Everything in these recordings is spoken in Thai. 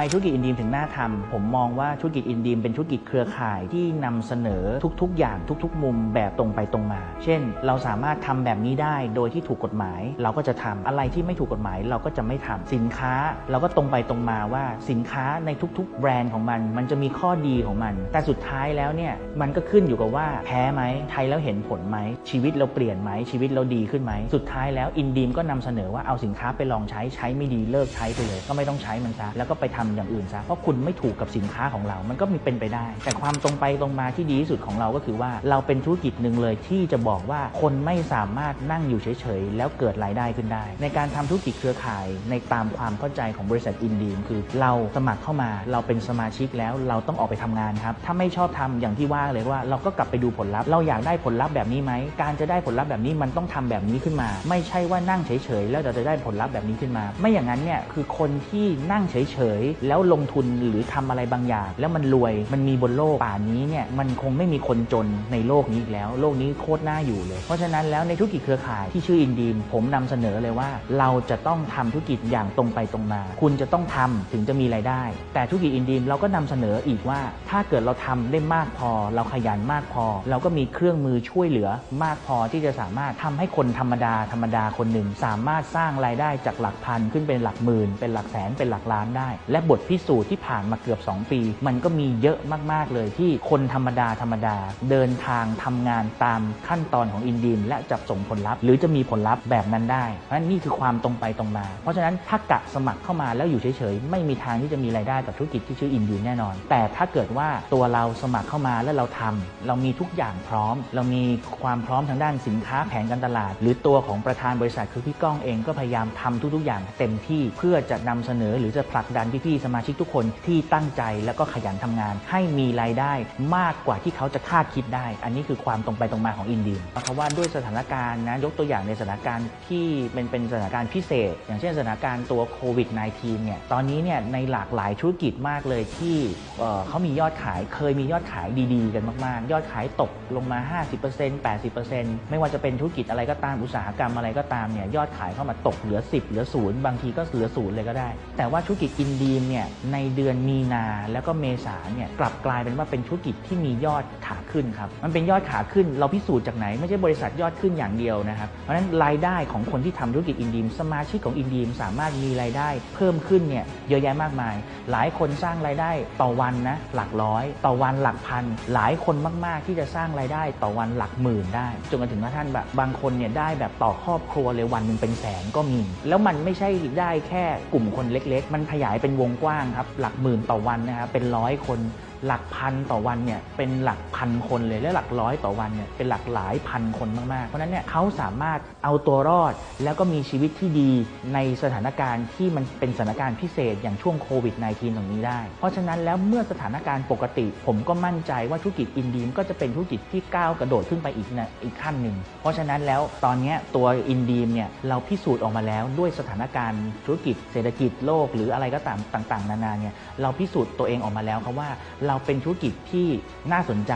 ไมธุรกิจอินดีมถึงน่าทำผมมองว่าธุรกิจอินดีมเป็นธุรกิจเครือข่ายที่นำเสนอทุก ๆ อย่างทุก ๆ มุมแบบตรงไปตรงมา เช่น เราสามารถทำแบบนี้ได้โดยที่ถูกกฎหมาย เราก็จะทำอะไรที่ไม่ถูกกฎหมายเราก็จะไม่ทำสินค้า เราก็ตรงไปตรงมาว่าสินค้าในทุก ๆ แบรนด์ของมัน มันจะมีข้อดีของมัน แต่สุดท้ายแล้วเนี่ยมันก็ขึ้นอยู่กับว่าแพ้ไหมใช้แล้วเห็นผลไหมชีวิตเราเปลี่ยนไหมชีวิตเราดีขึ้นไหมสุดท้ายแล้วอินดีมก็นำเสนอว่าเอาสินค้าไปลองใช้ใช้ไม่ดีเลิกใช้ไปเลย ก็ไม่ต้องใช้มันซะแล้วก็ไปทำอย่างอื่นซะเพราะคุณไม่ถูกกับสินค้าของเรา มันก็มีเป็นไปได้ แต่ความตรงไปตรงมาที่ดีที่สุดของเราก็คือว่าเราเป็นธุรกิจหนึ่งเลยที่จะบอกว่าคนไม่สามารถนั่งอยู่เฉยๆ แล้วเกิดรายได้ขึ้นได้ ในการทำธุรกิจเครือข่ายในตามความเข้าใจของบริษัทอินดีมคือเราสมัครเข้ามาเราเป็นสมาชิกแล้วเราต้องออกไปทำงานครับถ้าไม่ชอบทำอย่างที่ว่าเลยว่า เราก็กลับไปดูผลลัพธ์ เราอยากได้ผลลัพธ์แบบนี้ไหมการจะได้ผลลัพธ์แบบนี้มันต้องทำแบบนี้ขึ้นมา ไม่ใช่ว่านั่งเฉยๆ แล้วเราจะได้ผลลัพธ์แบบนี้ขึ้นมา ไม่อย่างนั้นเนี่ยคือคนที่นั่งเฉยแล้วลงทุนหรือทำอะไรบางอย่าง แล้วมันรวยมันมีบนโลกป่านนี้เนี่ยมันคงไม่มีคนจนในโลกนี้อีกแล้ว โลกนี้โคตรน่าอยู่เลย เพราะฉะนั้นแล้วในธุรกิจเครือข่ายที่ชื่ออินดีมผมนำเสนอเลยว่า เราจะต้องทำธุรกิจอย่างตรงไปตรงมา คุณจะต้องทำถึงจะมีรายได้ แต่ธุรกิจอินดีมเราก็นำเสนออีกว่า ถ้าเกิดเราทำได้มากพอ เราขยันมากพอ เราก็มีเครื่องมือช่วยเหลือมากพอที่จะสามารถทำให้คนธรรมดาธรรมดาคนหนึ่ง สามารถสร้างรายได้จากหลักพันขึ้นเป็นหลักหมื่นเป็นหลักแสนเป็นหลักล้านได้และบทพิสูจน์ที่ผ่านมาเกือบ 2 ปี มันก็มีเยอะมาก ๆ เลยที่คนธรรมดาธรรมดา เดินทางทำงานตามขั้นตอนของอินดีมและจับส่งผลลัพธ์ หรือจะมีผลลัพธ์แบบนั้นได้ เพราะนั้นนี่คือความตรงไปตรงมา เพราะฉะนั้นถ้ากะสมัครเข้ามาแล้วอยู่เฉย ๆ ไม่มีทางที่จะมีรายได้กับธุรกิจที่ชื่ออินดีมแน่นอน แต่ถ้าเกิดว่าตัวเราสมัครเข้ามาแล้วเราทำเรามีทุกอย่างพร้อม เรามีความพร้อมทางด้านสินค้าแผนการตลาด หรือตัวของประธานบริษัทคือพี่ก้องเองก็พยายามทำทุก ๆ อย่างเต็มที่เพื่อจะนำเสนอหรือจะผลักดันพี่ๆสมาชิกทุกคนที่ตั้งใจแล้วก็ขยันทำงาน ให้มีรายได้มากกว่าที่เขาจะคาดคิดได้ อันนี้คือความตรงไปตรงมาของอินดีมเพราะว่าด้วยสถานการณ์นะยกตัวอย่างในสถานการณ์ที่เป็นเป็นสถานการณ์พิเศษ อย่างเช่นสถานการณ์ตัวโควิด -19 เนี่ยตอนนี้เนี่ยในหลากหลายธุรกิจมากเลยที่เเขามียอดขายเคยมียอดขายดีๆ กันมากๆ ยอดขายตกลงมา 50% 80%ไม่ว่าจะเป็นธุรกิจอะไรก็ตามอุตสาหกรรมอะไรก็ตามเนี่ยยอดขายเข้ามาตกเหลือ 10 เหลือศูนย์บางทีก็เหลือศูนย์เลยก็ได้ แต่ว่าธุรกิจอินดีมเนี่ยในเดือนมีนาแล้วก็เมษาเนี่ยกลับกลายเป็นว่าเป็นธุรกิจที่มียอดขาขึ้นครับมันเป็นยอดขาขึ้นเราพิสูจน์จากไหน ไม่ใช่บริษัทยอดขึ้นอย่างเดียวนะครับเพราะฉะนั้นรายได้ของคนที่ทำธุรกิจอินดีมสมาชิกของอินดีมสามารถมีรายได้เพิ่มขึ้นเนี่ยเยอะแยะมากมาย หลายคนสร้างรายได้ต่อวันนะหลักร้อย ต่อวันหลักพัน หลายคนมากๆ ที่จะสร้างรายได้ต่อวันหลักหมื่นได้จนกระทั่งท่านแบบบางคนเนี่ยได้แบบต่อครอบครัวเลยวันหนึ่งเป็นแสนก็มี แล้วมันไม่ใช่ได้แค่กลุ่มคนเล็ก ๆ มันขยายเป็นวงกว้างครับหลักหมื่นต่อวันนะครับเป็นร้อยคน หลักพันต่อวันเนี่ยเป็นหลักพันคนเลยและหลักร้อยต่อวันเนี่ยเป็นหลักหลายพันคนมากๆ เพราะฉะนั้นเนี่ยเขาสามารถเอาตัวรอด แล้วก็มีชีวิตที่ดีในสถานการณ์ที่มันเป็นสถานการณ์พิเศษอย่างช่วงโควิด -19 ตรงนี้ได้ เพราะฉะนั้นแล้วเมื่อสถานการณ์ปกติ ผมก็มั่นใจว่าธุรกิจอินดีมก็จะเป็นธุรกิจที่ก้าวกระโดดขึ้นไปอีกนะอีกขั้นหนึ่งเพราะฉะนั้นแล้วตอนนี้ตัวอินดีมเนี่ยเราพิสูจน์ออกมาแล้วด้วยสถานการณ์ธุรกิจเศรษฐกิจโลก หรืออะไรก็ตามต่าง ๆ นานาเนี่ยเราพิสูจน์ตัวเองออกมาแล้วครับว่าเราเป็นธุรกิจที่น่าสนใจ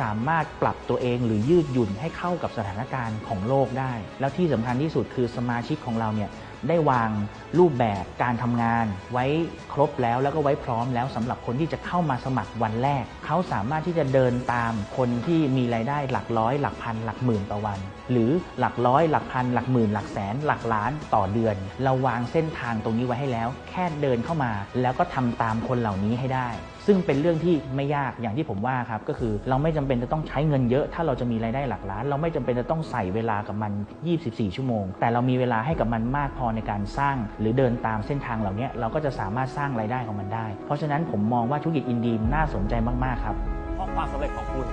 สามารถปรับตัวเองหรือยืดหยุ่นให้เข้ากับสถานการณ์ของโลกได้ แล้วที่สำคัญที่สุดคือสมาชิกของเราเนี่ยได้วางรูปแบบการทำงาน ไว้ครบแล้วแล้วก็ไว้พร้อมแล้วสำหรับคนที่จะเข้ามาสมัครวันแรก เขาสามารถที่จะเดินตามคนที่มีรายได้หลักร้อย หลักพัน หลักหมื่นต่อวัน หรือหลักร้อย หลักพัน หลักหมื่น หลักแสน หลักล้านต่อเดือน เราวางเส้นทางตรงนี้ไว้ให้แล้ว แค่เดินเข้ามา แล้วก็ทำตามคนเหล่านี้ให้ได้ ซึ่งเป็นเรื่องที่ไม่ยากอย่างที่ผมว่าครับก็คือเราไม่จำเป็นจะต้องใช้เงินเยอะ ถ้าเราจะมีรายได้หลักล้าน เราไม่จำเป็นจะต้องใส่เวลากับมัน 24 ชั่วโมง แต่เรามีเวลาให้กับมันมากพอในการสร้าง หรือเดินตามเส้นทางเหล่านี้เราก็จะสามารถสร้างรายได้ของมันได้ เพราะฉะนั้นผมมองว่าธุรกิจอินดีมน่าสนใจมากๆครับเพราะความสำเร็จของคุณ